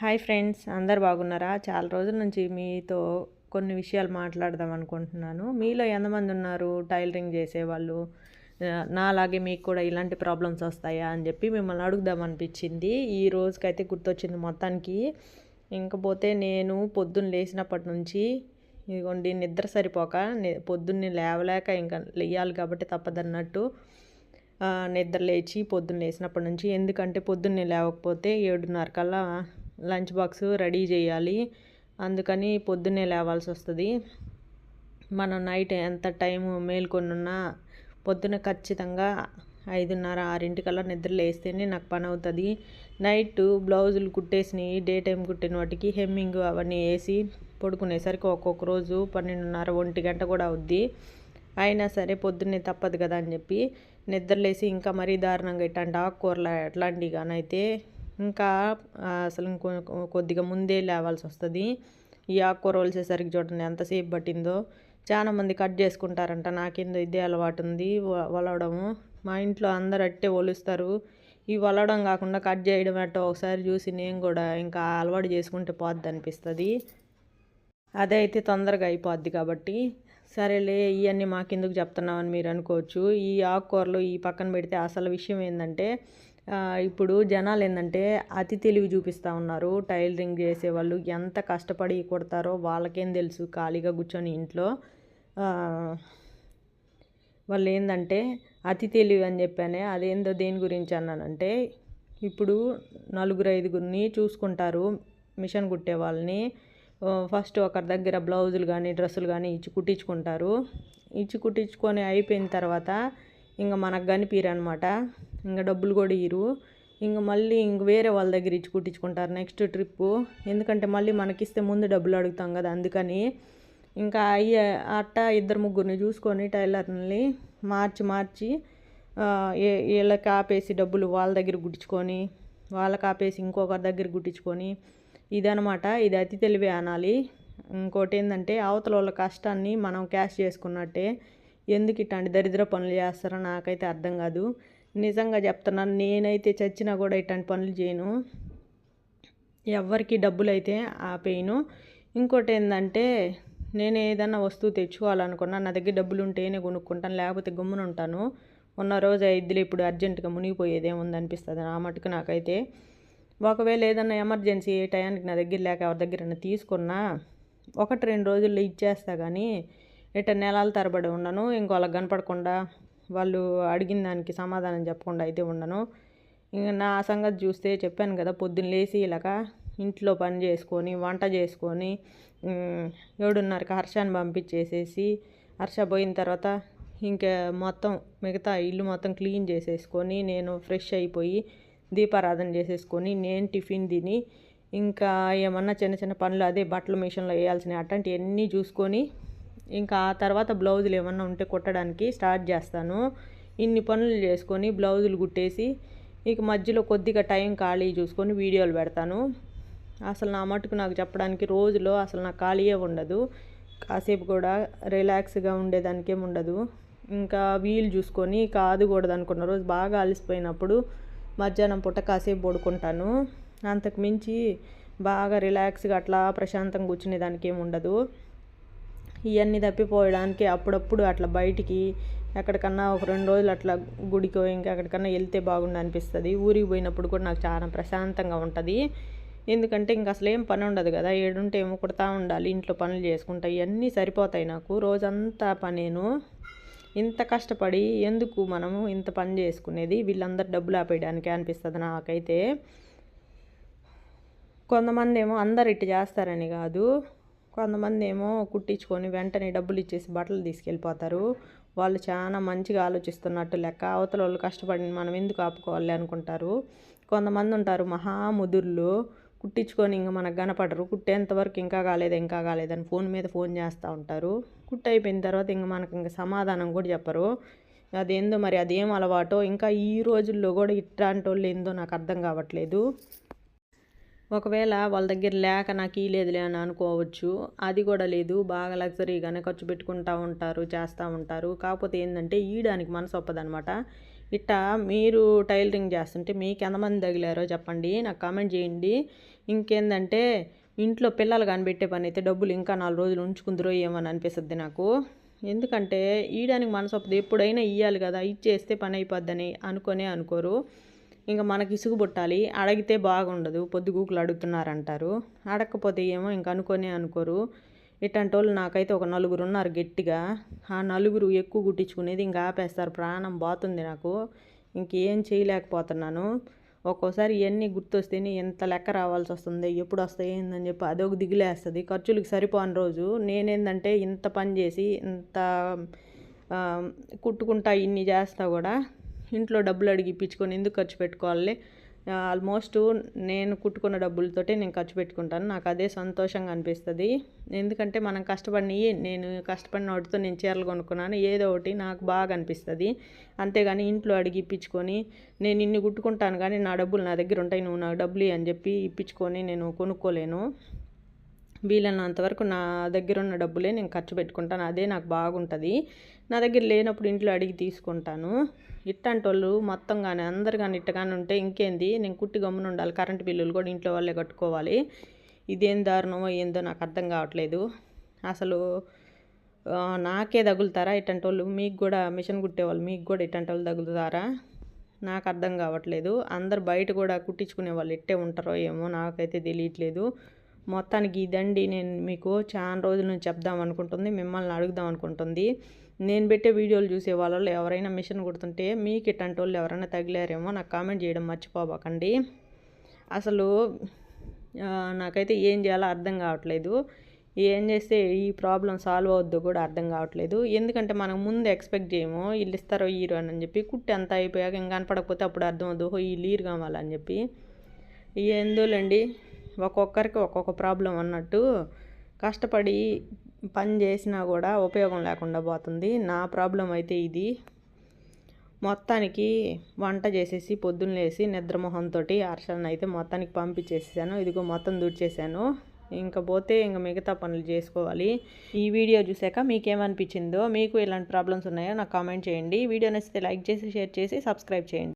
Hi friends అందరు బాగున్నారా? చాలా రోజుల నుంచి మీతో కొన్ని విషయాలు మాట్లాడదాం అనుకుంటున్నాను. మీలో ఎంతమంది ఉన్నారు? టైలరింగ్ చేసేవాళ్ళు? నాలాగే మీకు కూడా ఇలాంటి ప్రాబ్లమ్స్ వస్తాయా అని చెప్పి మిమ్మల్ని అడుగుదాం అనిపించింది. ఈ రోజుకైతే గుర్తొచ్చింది మొత్తానికి. ఇంకపోతే నేను పొద్దున్న లేచినప్పటి నుంచి ఇదిగోండి నిద్ర సరిపోక పొద్దున్నే లేవలేక ఇంకా లేయాలి కాబట్టి తప్పదన్నట్టు నిద్ర లేచి పొద్దున్న లేచినప్పటి నుంచి. ఎందుకంటే పొద్దున్నే లేవకపోతే ఏడున్నర కల్లా లంచ్ బాక్స్ రెడీ చేయాలి. అందుకని పొద్దున్నే లేవాల్సి వస్తుంది. మనం నైట్ ఎంత టైం మేల్కొనున్నా పొద్దున ఖచ్చితంగా ఐదున్నర ఆరింటికల్లా నిద్ర లేస్తేనే నాకు పని అవుతుంది. నైట్ బ్లౌజులు కుట్టేసినవి డే టైం కుట్టిన వాటికి హెమ్మింగ్ అవన్నీ వేసి పడుకునేసరికి ఒక్కొక్క రోజు పన్నెండున్నర ఒంటి గంట కూడా అవుద్ది. అయినా సరే పొద్దున్నే తప్పదు కదా అని చెప్పి నిద్రలేసి ఇంకా మరీ దారుణంగా ఇట్లాంటి ఆకుకూరలు అట్లాంటివి కానీ అయితే ఇంకా అసలు ఇంకో కొద్దిగా ముందే లేవాల్సి వస్తుంది ఈ ఆకుకూర వలిసేసరికి చూడండి ఎంతసేపు పట్టిందో. చాలా మంది కట్ చేసుకుంటారంట నాకేందో ఇదే అలవాటు ఉంది వలవడము. మా ఇంట్లో అందరు అట్టే ఒలుస్తారు. ఈ వలవడం కాకుండా కట్ చేయడం అట్టో ఒకసారి చూసి నేను కూడా ఇంకా అలవాటు చేసుకుంటే పోద్ది అనిపిస్తుంది అదే అయితే తొందరగా అయిపోద్ది కాబట్టి. సరేలే ఇవన్నీ మాకెందుకు చెప్తున్నామని మీరు అనుకోవచ్చు. ఈ ఆకుకూరలు ఈ పక్కన పెడితే అసలు విషయం ఏంటంటే ఇప్పుడు జనాలు ఏంటంటే అతి తెలివి చూపిస్తూ ఉన్నారు. టైలరింగ్ చేసేవాళ్ళు ఎంత కష్టపడి కుడతారో వాళ్ళకేం తెలుసు ఖాళీగా కూర్చొని ఇంట్లో. వాళ్ళు ఏంటంటే అతి తెలివి అని చెప్పానే అదేందో దేని గురించి అన్నానంటే ఇప్పుడు నలుగురు ఐదుగురిని చూసుకుంటారు మిషన్ కుట్టే వాళ్ళని. ఫస్ట్ ఒకరి దగ్గర బ్లౌజులు కానీ డ్రెస్సులు కానీ ఇచ్చి కుట్టించుకుంటారు. ఇచ్చి కుట్టించుకొని అయిపోయిన తర్వాత ఇంకా మనకు కనిపించరు అనమాట ఇంకా డబ్బులు కూడా ఇరు ఇంకా మళ్ళీ ఇంక వేరే వాళ్ళ దగ్గర ఇచ్చి కుట్టించుకుంటారు నెక్స్ట్ ట్రిప్పు. ఎందుకంటే మళ్ళీ మనకిస్తే ముందు డబ్బులు అడుగుతాం కదా అందుకని ఇంకా అయ్య అట్ట ఇద్దరు ముగ్గురిని చూసుకొని టైలర్ని మార్చి మార్చి వీళ్ళకి ఆపేసి డబ్బులు వాళ్ళ దగ్గర గుట్టించుకొని వాళ్ళకి ఆపేసి ఇంకొకరి దగ్గర గుట్టించుకొని ఇదనమాట ఇది అతి తెలివే అనాలి. ఇంకోటి ఏంటంటే అవతల వాళ్ళ కష్టాన్ని మనం క్యాష్ చేసుకున్నట్టే. ఎందుకు ఇట్లాంటి దరిద్ర పనులు చేస్తారో నాకైతే అర్థం కాదు. నిజంగా చెప్తున్నాను నేనైతే చచ్చినా కూడా ఇట్లాంటి పనులు చేయను. ఎవరికి డబ్బులు అయితే ఆపేయను. ఇంకోటి ఏంటంటే నేను ఏదైనా వస్తువు తెచ్చుకోవాలనుకున్నా నా దగ్గర డబ్బులు ఉంటేనే కొనుక్కుంటాను లేకపోతే గమ్మున ఉంటాను. ఉన్న రోజు ఇద్దరు ఇప్పుడు అర్జెంటుగా మునిగిపోయేదేముంది అనిపిస్తుంది ఆ మటుకు నాకైతే. ఒకవేళ ఏదైనా ఎమర్జెన్సీ ఏ టయానికి నా దగ్గర లేక ఎవరి దగ్గర తీసుకున్నా ఒకటి రెండు రోజుల్లో ఇచ్చేస్తా కానీ ఇట్ట నెలల తరబడి ఉండను. ఇంకోళ్ళకి కనపడకుండా వాళ్ళు అడిగిన దానికి సమాధానం చెప్పకుండా అయితే ఉండను. ఇంకా నా సంగతి చూస్తే చెప్పాను కదా పొద్దున్న లేచి ఇలాగ ఇంట్లో పని చేసుకొని వంట చేసుకొని ఉమ్, ఏడున్నరకి హర్షాన్ని పంపించేసేసి హర్ష పోయిన తర్వాత ఇంకా మొత్తం మిగతా ఇల్లు మొత్తం క్లీన్ చేసేసుకొని నేను ఫ్రెష్ అయిపోయి దీపారాధన చేసేసుకొని నేను టిఫిన్ తిని ఇంకా ఏమన్నా చిన్న చిన్న పనులు అదే బట్టల మిషన్లో వేయాల్సినవి అట్లాంటివన్నీ చూసుకొని ఇంకా ఆ తర్వాత బ్లౌజులు ఏమన్నా ఉంటే కుట్టడానికి స్టార్ట్ చేస్తాను. ఇన్ని పనులు చేసుకొని బ్లౌజులు కుట్టేసి ఇక మధ్యలో కొద్దిగా టైం ఖాళీ చూసుకొని వీడియోలు పెడతాను. అసలు నా మటుకు నాకు చెప్పడానికి రోజులో అసలు నాకు ఖాళీయే ఉండదు. కాసేపు కూడా రిలాక్స్గా ఉండేదానికేం ఉండదు. ఇంకా వీలు చూసుకొని కాదుకూడదు అనుకున్న రోజు బాగా అలసిపోయినప్పుడు మధ్యాహ్నం పూట కాసేపు పడుకుంటాను. అంతకు మించి బాగా రిలాక్స్గా అట్లా ప్రశాంతంగా కూర్చునేదానికి ఏమి ఉండదు. ఇవన్నీ తప్పిపోయడానికి అప్పుడప్పుడు అట్లా బయటికి ఎక్కడికన్నా ఒక రెండు రోజులు అట్లా గుడికో ఇంకా ఎక్కడికన్నా వెళ్తే బాగుండు అనిపిస్తుంది. ఊరికి పోయినప్పుడు కూడా నాకు చాలా ప్రశాంతంగా ఉంటుంది. ఎందుకంటే ఇంక అసలు ఏం పని ఉండదు కదా. ఏడుంటే ఏమో కుడతా ఉండాలి ఇంట్లో పనులు చేసుకుంటా. ఇవన్నీ సరిపోతాయి నాకు. రోజంతా పనేను. ఇంత కష్టపడి ఎందుకు మనము ఇంత పని చేసుకునేది? వీళ్ళందరూ డబ్బులు ఆపేయడానికి అనిపిస్తుంది నాకైతే. కొంతమంది ఏమో అందరు ఇట్టు చేస్తారని కాదు. కొంతమంది ఏమో కుట్టించుకొని వెంటనే డబ్బులు ఇచ్చేసి బట్టలు తీసుకెళ్ళిపోతారు. వాళ్ళు చాలా మంచిగా ఆలోచిస్తున్నట్టు లెక్క. అవతల వాళ్ళు కష్టపడి మనం ఎందుకు ఆపుకోవాలి అనుకుంటారు. కొంతమంది ఉంటారు మహా ముదుర్లు. కుట్టించుకొని ఇంకా మనకు కనపడరు. కుట్టేంతవరకు ఇంకా కాలేదు ఇంకా కాలేదని ఫోన్ మీద ఫోన్ చేస్తూ ఉంటారు. కుట్టు అయిపోయిన తర్వాత ఇంక మనకు ఇంకా సమాధానం కూడా చెప్పరు. అదేందో మరి అదేం అలవాటో. ఇంకా ఈ రోజుల్లో కూడా ఇట్లాంటి వాళ్ళు ఏందో నాకు అర్థం కావట్లేదు. ఒకవేళ వాళ్ళ దగ్గర లేక నాకు ఈ లేదులే అని అనుకోవచ్చు అది కూడా లేదు. బాగా లగ్జరీగానే ఖర్చు పెట్టుకుంటూ ఉంటారు చేస్తూ ఉంటారు. కాకపోతే ఏంటంటే ఈయడానికి మనసు ఒప్పదనమాట ఇట్టా మీరు టైలరింగ్ చేస్తుంటే మీకు ఎంతమంది తగిలారో చెప్పండి నాకు కామెంట్ చేయండి. ఇంకేందంటే ఇంట్లో పిల్లలు కనిపెట్టే పని అయితే డబ్బులు ఇంకా నాలుగు రోజులు ఉంచుకుందరో ఏమని అనిపిస్తుంది నాకు. ఎందుకంటే ఈయడానికి మనసు ఒప్పదు. ఎప్పుడైనా ఇవ్వాలి కదా ఇచ్చేస్తే పని అయిపోద్దని అనుకొనే అనుకోరు. ఇంకా మనకి ఇసుగు పుట్టాలి అడిగితే బాగుండదు. పొద్దుగూకులు అడుగుతున్నారంటారు. అడగకపోతే ఏమో ఇంక అనుకోనే అనుకోరు. ఇట్లాంటి వాళ్ళు నాకైతే ఒక నలుగురు ఉన్నారు గట్టిగా. ఆ నలుగురు ఎక్కువ కుట్టించుకునేది ఇంకా ఆపేస్తారు. ప్రాణం పోతుంది నాకు. ఇంకేం చేయలేకపోతున్నాను. ఒక్కోసారి ఇవన్నీ గుర్తొస్తేనే ఎంత లెక్క రావాల్సి వస్తుంది ఎప్పుడు వస్తాయి ఏందని చెప్పి అదొక దిగులేస్తుంది. ఖర్చులకు సరిపోని రోజు నేనేందంటే ఇంత పని చేసి ఇంత కుట్టుకుంటా ఇన్ని చేస్తా కూడా ఇంట్లో డబ్బులు అడిగి ఇప్పించుకొని ఎందుకు ఖర్చు పెట్టుకోవాలి ఆల్మోస్ట్ నేను కుట్టుకున్న డబ్బులతోటే నేను ఖర్చు పెట్టుకుంటాను. నాకు అదే సంతోషంగా అనిపిస్తుంది. ఎందుకంటే మనం కష్టపడి నేను కష్టపడిన వాటితో నేను చీరలు కొనుక్కున్నాను. ఏదో ఒకటి నాకు బాగా అనిపిస్తుంది. అంతేగాని ఇంట్లో అడిగి ఇప్పించుకొని నేను ఇన్ని కుట్టుకుంటాను కానీ నా డబ్బులు నా దగ్గర ఉంటాయి నువ్వు నాకు డబ్బులు అని చెప్పి ఇప్పించుకొని నేను కొనుక్కోలేను. వీలైనంతవరకు నా దగ్గర ఉన్న డబ్బులే నేను ఖర్చు పెట్టుకుంటాను. అదే నాకు బాగుంటుంది. నా దగ్గర లేనప్పుడు ఇంట్లో అడిగి తీసుకుంటాను. ఇట్టంటోళ్ళు మొత్తం కానీ అందరు కానీ ఇట్టగానే ఉంటే ఇంకేంది? నేను కుట్టి గమ్మున ఉండాలి. కరెంటు బిల్లులు కూడా ఇంట్లో వాళ్ళే కట్టుకోవాలి. ఇదేం దారుణమో ఏందో నాకు అర్థం కావట్లేదు. అసలు నాకే తగులుతారా ఇట్టంటి వాళ్ళు మీకు కూడా మిషన్ కుట్టేవాళ్ళు మీకు కూడా ఇట్టంటి వాళ్ళు తగులుతారా? నాకు అర్థం కావట్లేదు. అందరు బయట కూడా కుట్టించుకునే వాళ్ళు ఎట్టే ఉంటారో ఏమో నాకైతే తెలియట్లేదు. మొత్తానికి ఇదండి నేను మీకు చాలా రోజుల నుంచి చెప్దాం అనుకుంటుంది. మిమ్మల్ని అడుగుదాం అనుకుంటుంది. నేను పెట్టే వీడియోలు చూసే వాళ్ళలో ఎవరైనా మిషన్ కుడుతుంటే మీకు ఇట్లాంటి వాళ్ళు ఎవరైనా తగిలారేమో నాకు కామెంట్ చేయడం మర్చిపోబాకండి అసలు నాకైతే ఏం చేయాలో అర్థం కావట్లేదు. ఏం చేస్తే ఈ ప్రాబ్లం సాల్వ్ అవుద్దో కూడా అర్థం కావట్లేదు. ఎందుకంటే మనం ముందు ఎక్స్పెక్ట్ చేయము వీళ్ళు ఇస్తారో ఈరు అని చెప్పి కుట్టి అంతా అయిపోయాక ఇంకా కనపడకపోతే అప్పుడు అర్థం అవుద్దు ఓహో వీళ్ళు ఈరు కావాలని చెప్పి. ఎందులేండి? ఒక్కొక్కరికి ఒక్కొక్క ప్రాబ్లం అన్నట్టు కష్టపడి పని చేసినా కూడా ఉపయోగం లేకుండా పోతుంది. నా ప్రాబ్లం అయితే ఇది. మొత్తానికి వంట చేసేసి పొద్దున్న లేసి నిద్రమొహంతో అర్షలను అయితే మొత్తానికి పంపించేసాను ఇదిగో మొత్తం దుడిచేసాను. ఇంకా పోతే ఇంకా మిగతా పనులు చేసుకోవాలి. ఈ వీడియో చూసాక మీకేమనిపించిందో మీకు ఎలాంటి ప్రాబ్లమ్స్ ఉన్నాయో నాకు కామెంట్ చేయండి. వీడియో నచ్చితే లైక్ చేసి షేర్ చేసి సబ్స్క్రైబ్ చేయండి.